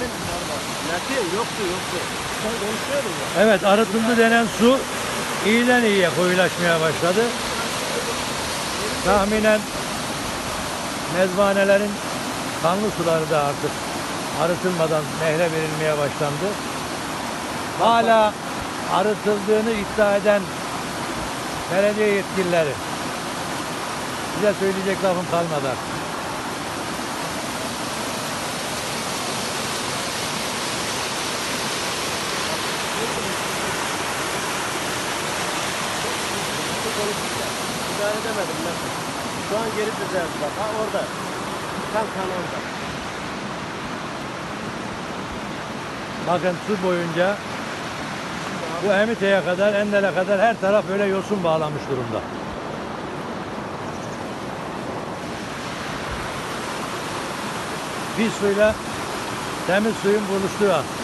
Metin yoktu yoktu. Sen konuşuyordun ya. Evet arıtıldı denen su iyiden iyiye koyulaşmaya başladı. Tahminen mezbanelerin kanlı suları da artık arıtılmadan nehre verilmeye başlandı. Hala arıtıldığını iddia eden belediye yetkilileri size söyleyecek lafım kalmadı artık. İdare edemedim ben. Şu an geri düzeldi bak. Ha orada. Tam kan orada. Bakın su boyunca bu Emite'ye kadar, Endel'e kadar her taraf böyle yosun bağlamış durumda. Pis suyla temiz suyun buluştuğu an.